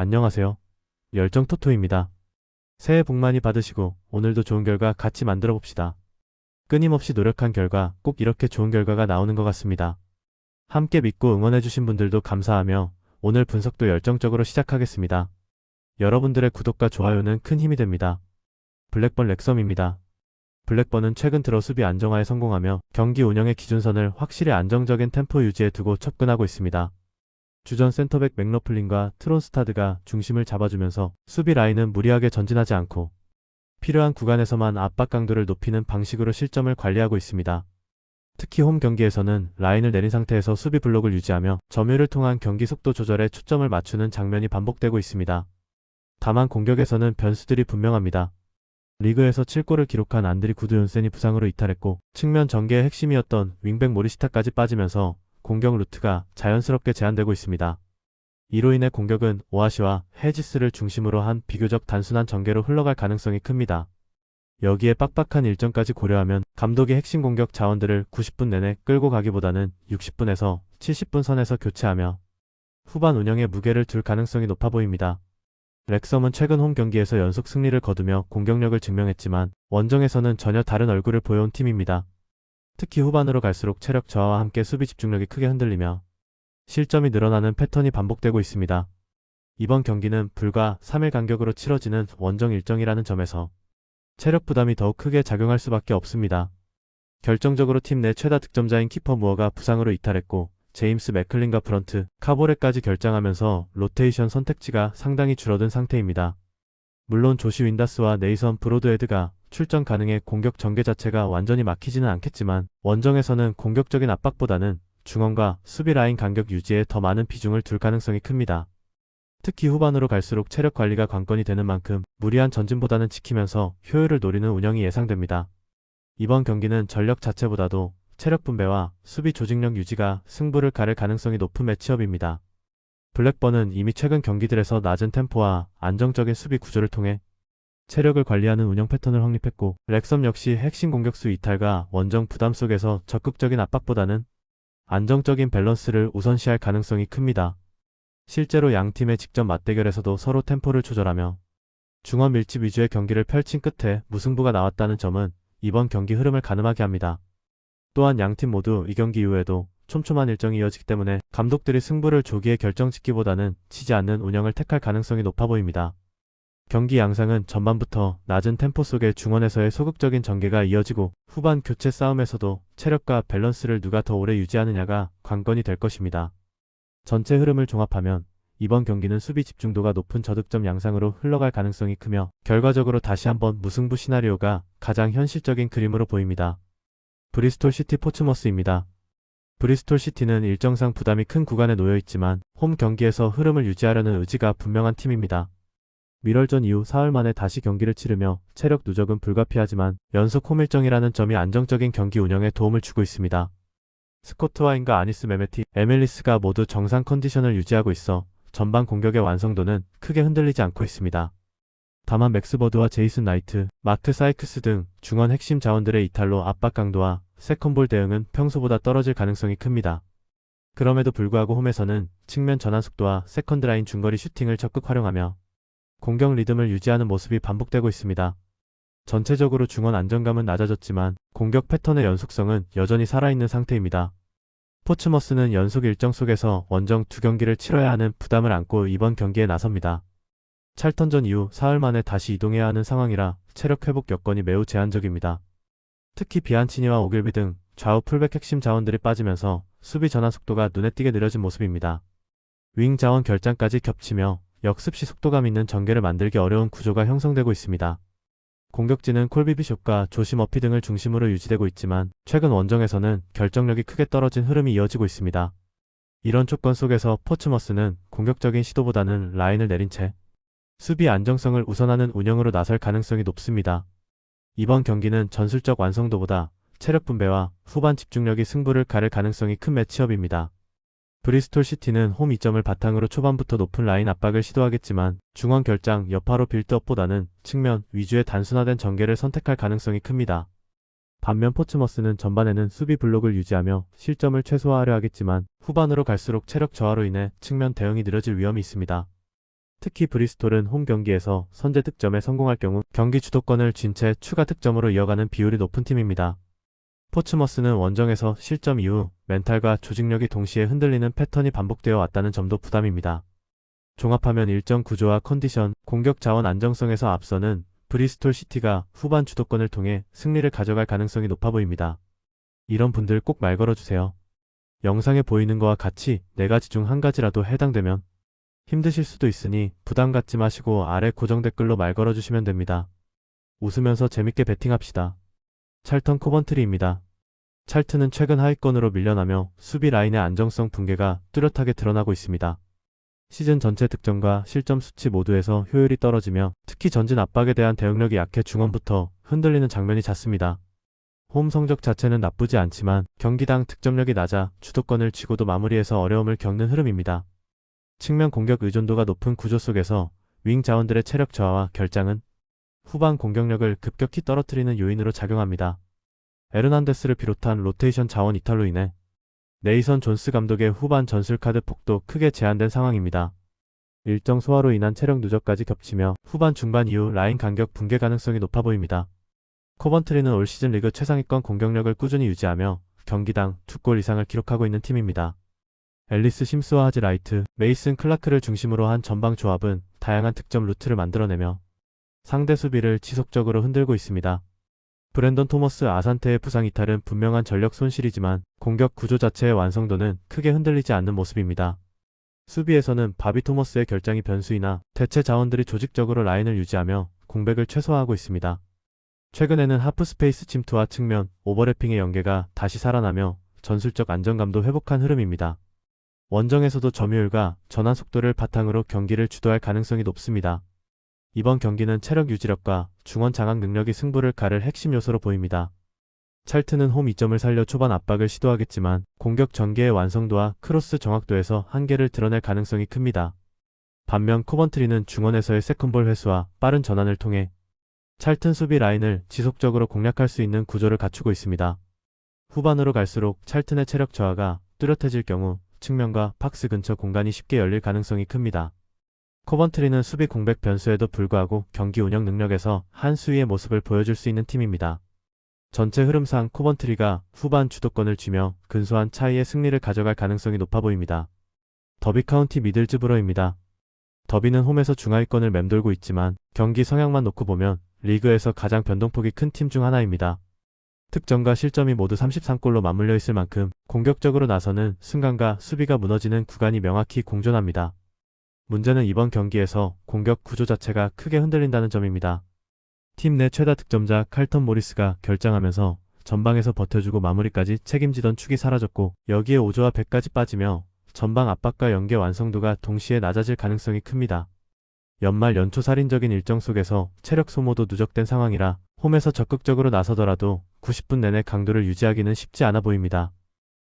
안녕하세요. 열정 토토입니다. 새해 복 많이 받으시고 오늘도 좋은 결과 같이 만들어 봅시다. 끊임없이 노력한 결과 꼭 이렇게 좋은 결과가 나오는 것 같습니다. 함께 믿고 응원해주신 분들도 감사하며 오늘 분석도 열정적으로 시작하겠습니다. 여러분들의 구독과 좋아요는 큰 힘이 됩니다. 블랙번 렉섬입니다. 블랙번은 최근 들어 수비 안정화에 성공하며 경기 운영의 기준선을 확실히 안정적인 템포 유지에 두고 접근하고 있습니다. 주전 센터백 맥러플린과 트론스타드가 중심을 잡아주면서 수비 라인은 무리하게 전진하지 않고 필요한 구간에서만 압박 강도를 높이는 방식으로 실점을 관리하고 있습니다. 특히 홈 경기에서는 라인을 내린 상태에서 수비 블록을 유지하며 점유를 통한 경기 속도 조절에 초점을 맞추는 장면이 반복되고 있습니다. 다만 공격에서는 변수들이 분명합니다. 리그에서 7골을 기록한 안드리 구드욘센이 부상으로 이탈했고 측면 전개의 핵심이었던 윙백 모리시타까지 빠지면서 공격 루트가 자연스럽게 제한되고 있습니다. 이로 인해 공격은 오아시와 헤지스를 중심으로 한 비교적 단순한 전개로 흘러갈 가능성이 큽니다. 여기에 빡빡한 일정까지 고려하면 감독이 핵심 공격 자원들을 90분 내내 끌고 가기보다는 60분에서 70분 선에서 교체하며 후반 운영에 무게를 둘 가능성이 높아 보입니다. 렉섬은 최근 홈 경기에서 연속 승리를 거두며 공격력을 증명했지만 원정에서는 전혀 다른 얼굴을 보여온 팀입니다. 특히 후반으로 갈수록 체력 저하와 함께 수비 집중력이 크게 흔들리며 실점이 늘어나는 패턴이 반복되고 있습니다. 이번 경기는 불과 3일 간격으로 치러지는 원정 일정이라는 점에서 체력 부담이 더욱 크게 작용할 수밖에 없습니다. 결정적으로 팀 내 최다 득점자인 키퍼 무어가 부상으로 이탈했고 제임스 맥클린과 브런트, 카보레까지 결장하면서 로테이션 선택지가 상당히 줄어든 상태입니다. 물론 조시 윈다스와 네이선 브로드헤드가 출전 가능해 공격 전개 자체가 완전히 막히지는 않겠지만 원정에서는 공격적인 압박보다는 중원과 수비 라인 간격 유지에 더 많은 비중을 둘 가능성이 큽니다. 특히 후반으로 갈수록 체력 관리가 관건이 되는 만큼 무리한 전진보다는 지키면서 효율을 노리는 운영이 예상됩니다. 이번 경기는 전력 자체보다도 체력 분배와 수비 조직력 유지가 승부를 가를 가능성이 높은 매치업입니다. 블랙번은 이미 최근 경기들에서 낮은 템포와 안정적인 수비 구조를 통해 체력을 관리하는 운영 패턴을 확립했고 렉섬 역시 핵심 공격수 이탈과 원정 부담 속에서 적극적인 압박보다는 안정적인 밸런스를 우선시할 가능성이 큽니다. 실제로 양 팀의 직접 맞대결에서도 서로 템포를 조절하며 중원 밀집 위주의 경기를 펼친 끝에 무승부가 나왔다는 점은 이번 경기 흐름을 가늠하게 합니다. 또한 양 팀 모두 이 경기 이후에도 촘촘한 일정이 이어지기 때문에 감독들이 승부를 조기에 결정짓기보다는 치지 않는 운영을 택할 가능성이 높아 보입니다. 경기 양상은 전반부터 낮은 템포 속의 중원에서의 소극적인 전개가 이어지고 후반 교체 싸움에서도 체력과 밸런스를 누가 더 오래 유지하느냐가 관건이 될 것입니다. 전체 흐름을 종합하면 이번 경기는 수비 집중도가 높은 저득점 양상으로 흘러갈 가능성이 크며 결과적으로 다시 한번 무승부 시나리오가 가장 현실적인 그림으로 보입니다. 브리스톨 시티 포츠머스입니다. 브리스톨 시티는 일정상 부담이 큰 구간에 놓여 있지만 홈 경기에서 흐름을 유지하려는 의지가 분명한 팀입니다. 미럴전 이후 사흘 만에 다시 경기를 치르며 체력 누적은 불가피하지만 연속 홈 일정이라는 점이 안정적인 경기 운영에 도움을 주고 있습니다. 스코트 와인과 아니스 메메티, 에멜리스가 모두 정상 컨디션을 유지하고 있어 전반 공격의 완성도는 크게 흔들리지 않고 있습니다. 다만 맥스버드와 제이슨 나이트, 마크 사이크스 등 중원 핵심 자원들의 이탈로 압박 강도와 세컨볼 대응은 평소보다 떨어질 가능성이 큽니다. 그럼에도 불구하고 홈에서는 측면 전환 속도와 세컨드라인 중거리 슈팅을 적극 활용하며 공격 리듬을 유지하는 모습이 반복되고 있습니다. 전체적으로 중원 안정감은 낮아졌지만 공격 패턴의 연속성은 여전히 살아있는 상태입니다. 포츠머스는 연속 일정 속에서 원정 두 경기를 치러야 하는 부담을 안고 이번 경기에 나섭니다. 찰턴전 이후 사흘 만에 다시 이동해야 하는 상황이라 체력 회복 여건이 매우 제한적입니다. 특히 비안치니와 오길비 등 좌우 풀백 핵심 자원들이 빠지면서 수비 전환 속도가 눈에 띄게 느려진 모습입니다. 윙 자원 결장까지 겹치며 역습시 속도감 있는 전개를 만들기 어려운 구조가 형성되고 있습니다. 공격진은 콜비 비숍과 조시 머피 등을 중심으로 유지되고 있지만 최근 원정에서는 결정력이 크게 떨어진 흐름이 이어지고 있습니다. 이런 조건 속에서 포츠머스는 공격적인 시도보다는 라인을 내린 채 수비 안정성을 우선하는 운영으로 나설 가능성이 높습니다. 이번 경기는 전술적 완성도보다 체력 분배와 후반 집중력이 승부를 가를 가능성이 큰 매치업입니다. 브리스톨 시티는 홈 이점을 바탕으로 초반부터 높은 라인 압박을 시도하겠지만 중원 결장 여파로 빌드업보다는 측면 위주의 단순화된 전개를 선택할 가능성이 큽니다. 반면 포츠머스는 전반에는 수비 블록을 유지하며 실점을 최소화하려 하겠지만 후반으로 갈수록 체력 저하로 인해 측면 대응이 느려질 위험이 있습니다. 특히 브리스톨은 홈 경기에서 선제 득점에 성공할 경우 경기 주도권을 쥔 채 추가 득점으로 이어가는 비율이 높은 팀입니다. 포츠머스는 원정에서 실점 이후 멘탈과 조직력이 동시에 흔들리는 패턴이 반복되어 왔다는 점도 부담입니다. 종합하면 일정 구조와 컨디션, 공격 자원 안정성에서 앞서는 브리스톨 시티가 후반 주도권을 통해 승리를 가져갈 가능성이 높아 보입니다. 이런 분들 꼭 말 걸어주세요. 영상에 보이는 거와 같이 네 가지 중 한 가지라도 해당되면 힘드실 수도 있으니 부담 갖지 마시고 아래 고정 댓글로 말 걸어주시면 됩니다. 웃으면서 재밌게 베팅합시다. 찰턴 코번트리입니다. 찰트는 최근 하위권으로 밀려나며 수비 라인의 안정성 붕괴가 뚜렷하게 드러나고 있습니다. 시즌 전체 득점과 실점 수치 모두에서 효율이 떨어지며 특히 전진 압박에 대한 대응력이 약해 중원부터 흔들리는 장면이 잦습니다. 홈 성적 자체는 나쁘지 않지만 경기당 득점력이 낮아 주도권을 쥐고도 마무리해서 어려움을 겪는 흐름입니다. 측면 공격 의존도가 높은 구조 속에서 윙 자원들의 체력 저하와 결장은 후반 공격력을 급격히 떨어뜨리는 요인으로 작용합니다. 에르난데스를 비롯한 로테이션 자원 이탈로 인해 네이선 존스 감독의 후반 전술 카드 폭도 크게 제한된 상황입니다. 일정 소화로 인한 체력 누적까지 겹치며 후반 중반 이후 라인 간격 붕괴 가능성이 높아 보입니다. 코번트리는 올 시즌 리그 최상위권 공격력을 꾸준히 유지하며 경기당 2골 이상을 기록하고 있는 팀입니다. 앨리스 심스와 하지 라이트, 메이슨 클라크를 중심으로 한 전방 조합은 다양한 득점 루트를 만들어내며 상대 수비를 지속적으로 흔들고 있습니다. 브랜던 토머스 아산테의 부상 이탈은 분명한 전력 손실이지만 공격 구조 자체의 완성도는 크게 흔들리지 않는 모습입니다. 수비에서는 바비 토머스의 결장이 변수이나 대체 자원들이 조직적으로 라인을 유지하며 공백을 최소화하고 있습니다. 최근에는 하프 스페이스 침투와 측면, 오버래핑의 연계가 다시 살아나며 전술적 안정감도 회복한 흐름입니다. 원정에서도 점유율과 전환 속도를 바탕으로 경기를 주도할 가능성이 높습니다. 이번 경기는 체력 유지력과 중원 장악 능력이 승부를 가를 핵심 요소로 보입니다. 찰트는 홈 2점을 살려 초반 압박을 시도하겠지만 공격 전개의 완성도와 크로스 정확도에서 한계를 드러낼 가능성이 큽니다. 반면 코번트리는 중원에서의 세컨볼 회수와 빠른 전환을 통해 찰튼 수비 라인을 지속적으로 공략할 수 있는 구조를 갖추고 있습니다. 후반으로 갈수록 찰튼의 체력 저하가 뚜렷해질 경우 측면과 팍스 근처 공간이 쉽게 열릴 가능성이 큽니다. 코번트리는 수비 공백 변수에도 불구하고 경기 운영 능력에서 한 수위의 모습을 보여줄 수 있는 팀입니다. 전체 흐름상 코번트리가 후반 주도권을 쥐며 근소한 차이의 승리를 가져갈 가능성이 높아 보입니다. 더비 카운티 미들즈브러입니다. 더비는 홈에서 중하위권을 맴돌고 있지만 경기 성향만 놓고 보면 리그에서 가장 변동폭이 큰 팀 중 하나입니다. 득점과 실점이 모두 33골로 맞물려 있을 만큼 공격적으로 나서는 순간과 수비가 무너지는 구간이 명확히 공존합니다. 문제는 이번 경기에서 공격 구조 자체가 크게 흔들린다는 점입니다. 팀 내 최다 득점자 칼턴 모리스가 결장하면서 전방에서 버텨주고 마무리까지 책임지던 축이 사라졌고 여기에 오조와 백까지 빠지며 전방 압박과 연계 완성도가 동시에 낮아질 가능성이 큽니다. 연말 연초 살인적인 일정 속에서 체력 소모도 누적된 상황이라 홈에서 적극적으로 나서더라도 90분 내내 강도를 유지하기는 쉽지 않아 보입니다.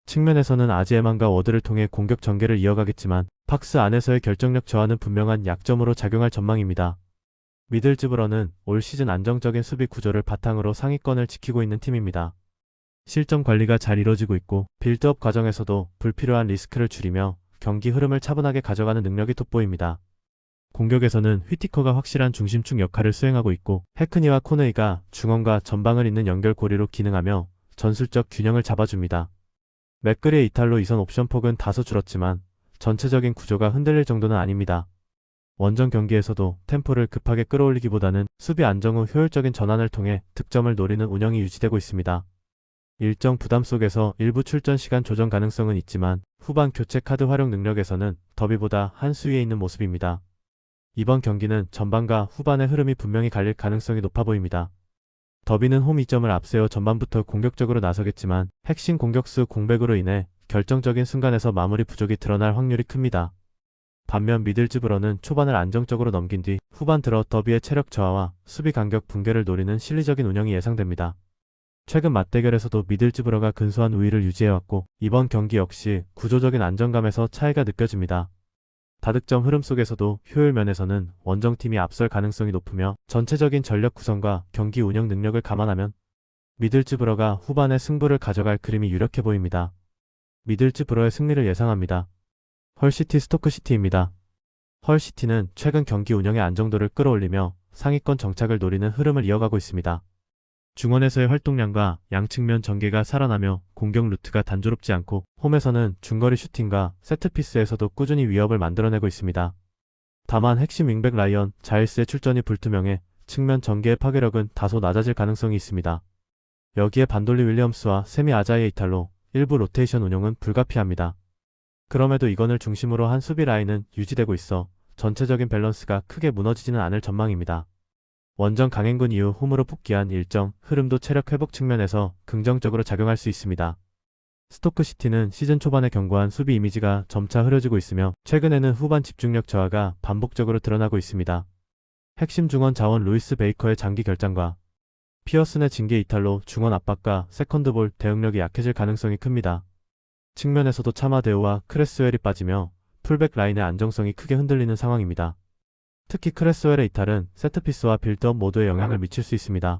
측면에서는 아지에만과 워드를 통해 공격 전개를 이어가겠지만 박스 안에서의 결정력 저하는 분명한 약점으로 작용할 전망입니다. 미들즈브러는 올 시즌 안정적인 수비 구조를 바탕으로 상위권을 지키고 있는 팀입니다. 실점 관리가 잘 이뤄지고 있고 빌드업 과정에서도 불필요한 리스크를 줄이며 경기 흐름을 차분하게 가져가는 능력이 돋보입니다. 공격에서는 휘티커가 확실한 중심축 역할을 수행하고 있고 헤크니와 코네이가 중원과 전방을 잇는 연결고리로 기능하며 전술적 균형을 잡아줍니다. 맥그리의 이탈로 이선 옵션 폭은 다소 줄었지만 전체적인 구조가 흔들릴 정도는 아닙니다. 원정 경기에서도 템포를 급하게 끌어올리기보다는 수비 안정 후 효율적인 전환을 통해 득점을 노리는 운영이 유지되고 있습니다. 일정 부담 속에서 일부 출전 시간 조정 가능성은 있지만 후반 교체 카드 활용 능력에서는 더비보다 한 수위에 있는 모습입니다. 이번 경기는 전반과 후반의 흐름이 분명히 갈릴 가능성이 높아 보입니다. 더비는 홈 2점을 앞세워 전반부터 공격적으로 나서겠지만 핵심 공격수 공백으로 인해 결정적인 순간에서 마무리 부족이 드러날 확률이 큽니다. 반면 미들즈브러는 초반을 안정적으로 넘긴 뒤 후반 들어 더비의 체력 저하와 수비 간격 붕괴를 노리는 실리적인 운영이 예상됩니다. 최근 맞대결에서도 미들즈브러가 근소한 우위를 유지해왔고 이번 경기 역시 구조적인 안정감에서 차이가 느껴집니다. 다득점 흐름 속에서도 효율 면에서는 원정팀이 앞설 가능성이 높으며 전체적인 전력 구성과 경기 운영 능력을 감안하면 미들즈브러가 후반에 승부를 가져갈 그림이 유력해 보입니다. 미들즈브러의 승리를 예상합니다. 헐시티 스토크시티입니다. 헐시티는 최근 경기 운영의 안정도를 끌어올리며 상위권 정착을 노리는 흐름을 이어가고 있습니다. 중원에서의 활동량과 양측면 전개가 살아나며 공격 루트가 단조롭지 않고 홈에서는 중거리 슈팅과 세트피스에서도 꾸준히 위협을 만들어내고 있습니다. 다만 핵심 윙백 라이언 자일스의 출전이 불투명해 측면 전개의 파괴력은 다소 낮아질 가능성이 있습니다. 여기에 반돌리 윌리엄스와 세미 아자이의 이탈로 일부 로테이션 운영은 불가피합니다. 그럼에도 이건을 중심으로 한 수비 라인은 유지되고 있어 전체적인 밸런스가 크게 무너지지는 않을 전망입니다. 원정 강행군 이후 홈으로 복귀한 일정 흐름도 체력 회복 측면에서 긍정적으로 작용할 수 있습니다. 스토크 시티는 시즌 초반에 견고한 수비 이미지가 점차 흐려지고 있으며 최근에는 후반 집중력 저하가 반복적으로 드러나고 있습니다. 핵심 중원 자원 루이스 베이커의 장기 결장과 피어슨의 징계 이탈로 중원 압박과 세컨드볼 대응력이 약해질 가능성이 큽니다. 측면에서도 차마데오와 크레스웰이 빠지며 풀백 라인의 안정성이 크게 흔들리는 상황입니다. 특히 크레스웰의 이탈은 세트피스와 빌드업 모두에 영향을 미칠 수 있습니다.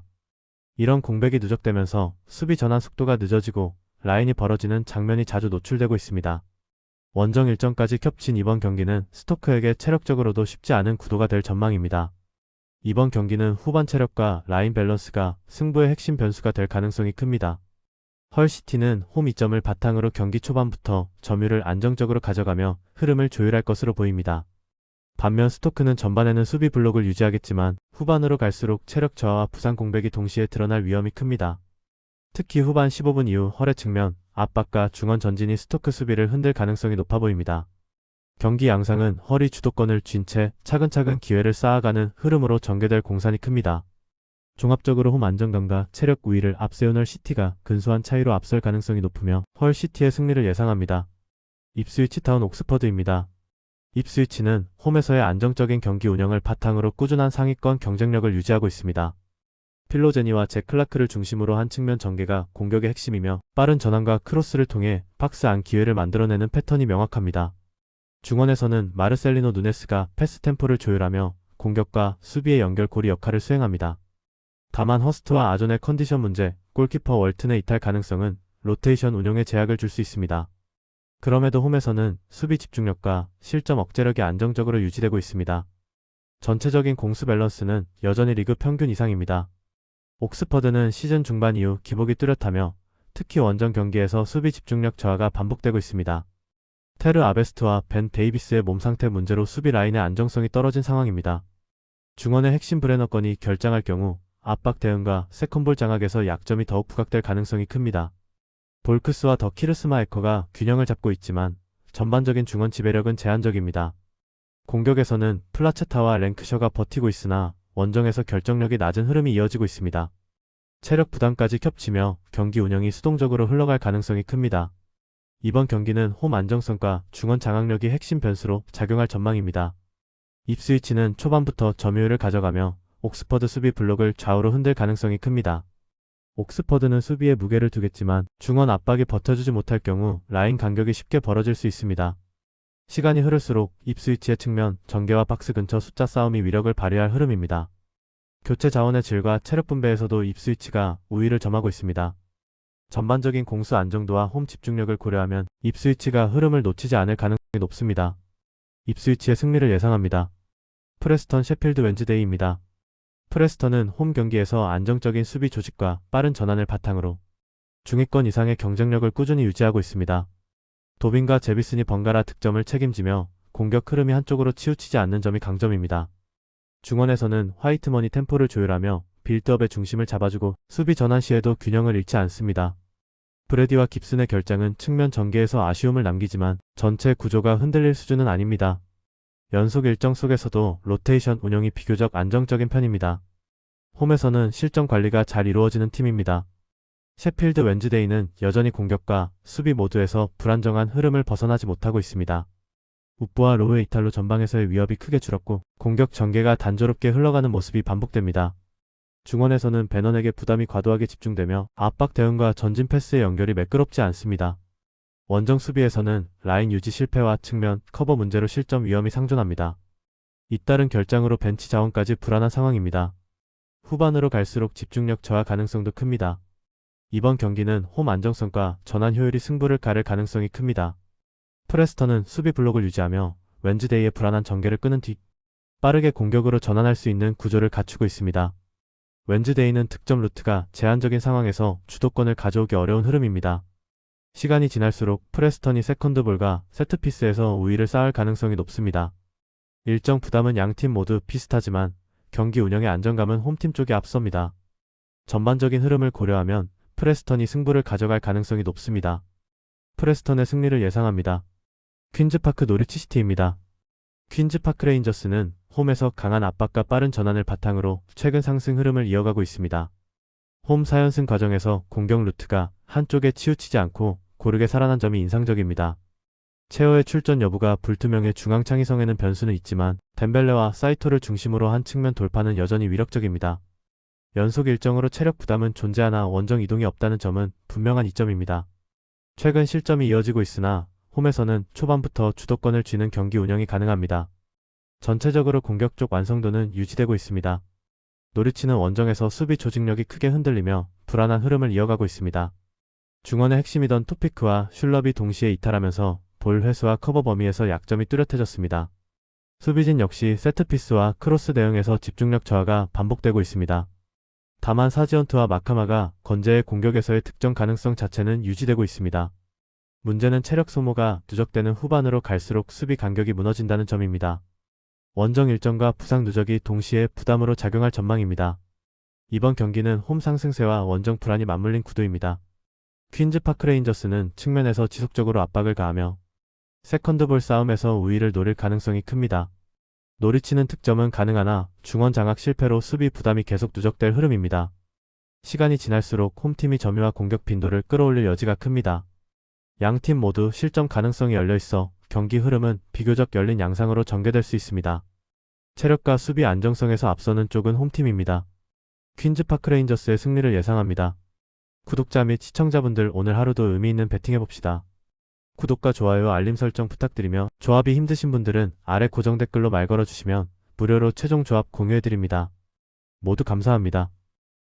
이런 공백이 누적되면서 수비 전환 속도가 늦어지고 라인이 벌어지는 장면이 자주 노출되고 있습니다. 원정 일정까지 겹친 이번 경기는 스토크에게 체력적으로도 쉽지 않은 구도가 될 전망입니다. 이번 경기는 후반 체력과 라인 밸런스가 승부의 핵심 변수가 될 가능성이 큽니다. 헐시티는 홈 이점을 바탕으로 경기 초반부터 점유를 안정적으로 가져가며 흐름을 조율할 것으로 보입니다. 반면 스토크는 전반에는 수비 블록을 유지하겠지만 후반으로 갈수록 체력 저하와 부상 공백이 동시에 드러날 위험이 큽니다. 특히 후반 15분 이후 허뢰 측면, 압박과 중원 전진이 스토크 수비를 흔들 가능성이 높아 보입니다. 경기 양상은 허리 주도권을 쥔 채 차근차근 기회를 쌓아가는 흐름으로 전개될 공산이 큽니다. 종합적으로 홈 안정감과 체력 우위를 앞세운 헐 시티가 근소한 차이로 앞설 가능성이 높으며 헐 시티의 승리를 예상합니다. 입스위치 타운 옥스퍼드입니다. 입스위치는 홈에서의 안정적인 경기 운영을 바탕으로 꾸준한 상위권 경쟁력을 유지하고 있습니다. 필로제니와 잭 클라크를 중심으로 한 측면 전개가 공격의 핵심이며 빠른 전환과 크로스를 통해 박스 안 기회를 만들어내는 패턴이 명확합니다. 중원에서는 마르셀리노 누네스가 패스 템포를 조율하며 공격과 수비의 연결고리 역할을 수행합니다. 다만 허스트와 아존의 컨디션 문제, 골키퍼 월튼의 이탈 가능성은 로테이션 운용에 제약을 줄 수 있습니다. 그럼에도 홈에서는 수비 집중력과 실점 억제력이 안정적으로 유지되고 있습니다. 전체적인 공수 밸런스는 여전히 리그 평균 이상입니다. 옥스퍼드는 시즌 중반 이후 기복이 뚜렷하며 특히 원정 경기에서 수비 집중력 저하가 반복되고 있습니다. 테르 아베스트와 벤 데이비스의 몸 상태 문제로 수비 라인의 안정성이 떨어진 상황입니다. 중원의 핵심 브레너건이 결장할 경우 압박 대응과 세컨볼 장악에서 약점이 더욱 부각될 가능성이 큽니다. 볼크스와 더 키르스마에커가 균형을 잡고 있지만 전반적인 중원 지배력은 제한적입니다. 공격에서는 플라체타와 랭크셔가 버티고 있으나 원정에서 결정력이 낮은 흐름이 이어지고 있습니다. 체력 부담까지 겹치며 경기 운영이 수동적으로 흘러갈 가능성이 큽니다. 이번 경기는 홈 안정성과 중원 장악력이 핵심 변수로 작용할 전망입니다. 입스위치는 초반부터 점유율을 가져가며 옥스퍼드 수비 블록을 좌우로 흔들 가능성이 큽니다. 옥스퍼드는 수비에 무게를 두겠지만 중원 압박이 버텨주지 못할 경우 라인 간격이 쉽게 벌어질 수 있습니다. 시간이 흐를수록 입스위치의 측면, 전개와 박스 근처 숫자 싸움이 위력을 발휘할 흐름입니다. 교체 자원의 질과 체력 분배에서도 입스위치가 우위를 점하고 있습니다. 전반적인 공수 안정도와 홈 집중력을 고려하면 입스위치가 흐름을 놓치지 않을 가능성이 높습니다. 입스위치의 승리를 예상합니다. 프레스턴 셰필드 웬즈데이입니다. 프레스턴은 홈 경기에서 안정적인 수비 조직과 빠른 전환을 바탕으로 중위권 이상의 경쟁력을 꾸준히 유지하고 있습니다. 도빈과 제비슨이 번갈아 득점을 책임지며 공격 흐름이 한쪽으로 치우치지 않는 점이 강점입니다. 중원에서는 화이트머니 템포를 조율하며 빌드업의 중심을 잡아주고 수비 전환 시에도 균형을 잃지 않습니다. 브레디와 깁슨의 결장은 측면 전개에서 아쉬움을 남기지만 전체 구조가 흔들릴 수준은 아닙니다. 연속 일정 속에서도 로테이션 운영이 비교적 안정적인 편입니다. 홈에서는 실점 관리가 잘 이루어지는 팀입니다. 셰필드 웬즈데이는 여전히 공격과 수비 모두에서 불안정한 흐름을 벗어나지 못하고 있습니다. 우프와 로우의 이탈로 전방에서의 위협이 크게 줄었고 공격 전개가 단조롭게 흘러가는 모습이 반복됩니다. 중원에서는 베넌에게 부담이 과도하게 집중되며 압박 대응과 전진 패스의 연결이 매끄럽지 않습니다. 원정 수비에서는 라인 유지 실패와 측면 커버 문제로 실점 위험이 상존합니다. 잇따른 결장으로 벤치 자원까지 불안한 상황입니다. 후반으로 갈수록 집중력 저하 가능성도 큽니다. 이번 경기는 홈 안정성과 전환 효율이 승부를 가를 가능성이 큽니다. 프레스턴은 수비 블록을 유지하며 웬즈데이의 불안한 전개를 끄는 뒤 빠르게 공격으로 전환할 수 있는 구조를 갖추고 있습니다. 웬즈데이는 득점 루트가 제한적인 상황에서 주도권을 가져오기 어려운 흐름입니다. 시간이 지날수록 프레스턴이 세컨드 볼과 세트피스에서 우위를 쌓을 가능성이 높습니다. 일정 부담은 양 팀 모두 비슷하지만 경기 운영의 안정감은 홈팀 쪽에 앞섭니다. 전반적인 흐름을 고려하면 프레스턴이 승부를 가져갈 가능성이 높습니다. 프레스턴의 승리를 예상합니다. 퀸즈파크 노리치시티입니다. 퀸즈파크 레인저스는 홈에서 강한 압박과 빠른 전환을 바탕으로 최근 상승 흐름을 이어가고 있습니다. 홈 4연승 과정에서 공격 루트가 한쪽에 치우치지 않고 고르게 살아난 점이 인상적입니다. 체어의 출전 여부가 불투명해 중앙 창의성에는 변수는 있지만 덴벨레와 사이토를 중심으로 한 측면 돌파는 여전히 위력적입니다. 연속 일정으로 체력 부담은 존재하나 원정 이동이 없다는 점은 분명한 이점입니다. 최근 실점이 이어지고 있으나 홈에서는 초반부터 주도권을 쥐는 경기 운영이 가능합니다. 전체적으로 공격적 완성도는 유지되고 있습니다. 노리치는 원정에서 수비 조직력이 크게 흔들리며 불안한 흐름을 이어가고 있습니다. 중원의 핵심이던 토피크와 슐럽이 동시에 이탈하면서 볼 회수와 커버 범위에서 약점이 뚜렷해졌습니다. 수비진 역시 세트피스와 크로스 대응에서 집중력 저하가 반복되고 있습니다. 다만 사지언트와 마카마가 건재의 공격에서의 득점 가능성 자체는 유지되고 있습니다. 문제는 체력 소모가 누적되는 후반으로 갈수록 수비 간격이 무너진다는 점입니다. 원정 일정과 부상 누적이 동시에 부담으로 작용할 전망입니다. 이번 경기는 홈 상승세와 원정 불안이 맞물린 구도입니다. 퀸즈 파크 레인저스는 측면에서 지속적으로 압박을 가하며 세컨드볼 싸움에서 우위를 노릴 가능성이 큽니다. 노리치는 득점은 가능하나 중원 장악 실패로 수비 부담이 계속 누적될 흐름입니다. 시간이 지날수록 홈팀이 점유와 공격 빈도를 끌어올릴 여지가 큽니다. 양 팀 모두 실점 가능성이 열려 있어 경기 흐름은 비교적 열린 양상으로 전개될 수 있습니다. 체력과 수비 안정성에서 앞서는 쪽은 홈팀입니다. 퀸즈 파크 레인저스의 승리를 예상합니다. 구독자 및 시청자분들 오늘 하루도 의미 있는 베팅해봅시다. 구독과 좋아요 알림 설정 부탁드리며 조합이 힘드신 분들은 아래 고정 댓글로 말 걸어주시면 무료로 최종 조합 공유해드립니다. 모두 감사합니다.